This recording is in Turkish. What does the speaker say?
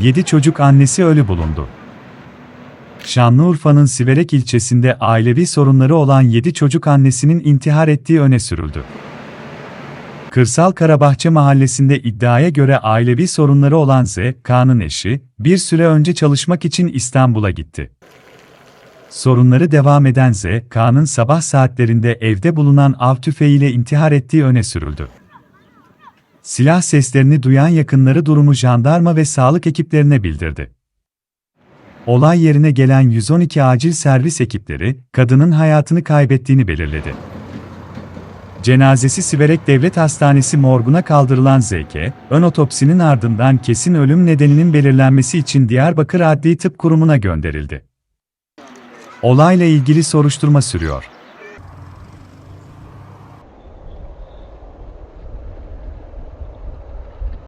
7 çocuk annesi ölü bulundu. Şanlıurfa'nın Siverek ilçesinde ailevi sorunları olan 7 çocuk annesinin intihar ettiği öne sürüldü. Kırsal Karabahçe mahallesinde iddiaya göre ailevi sorunları olan Z, K'nın eşi, bir süre önce çalışmak için İstanbul'a gitti. Sorunları devam eden Z, K'nın sabah saatlerinde evde bulunan av tüfeğiyle intihar ettiği öne sürüldü. Silah seslerini duyan yakınları durumu jandarma ve sağlık ekiplerine bildirdi. Olay yerine gelen 112 acil servis ekipleri, kadının hayatını kaybettiğini belirledi. Cenazesi Siverek Devlet Hastanesi morguna kaldırılan ZK, ön otopsinin ardından kesin ölüm nedeninin belirlenmesi için Diyarbakır Adli Tıp Kurumu'na gönderildi. Olayla ilgili soruşturma sürüyor.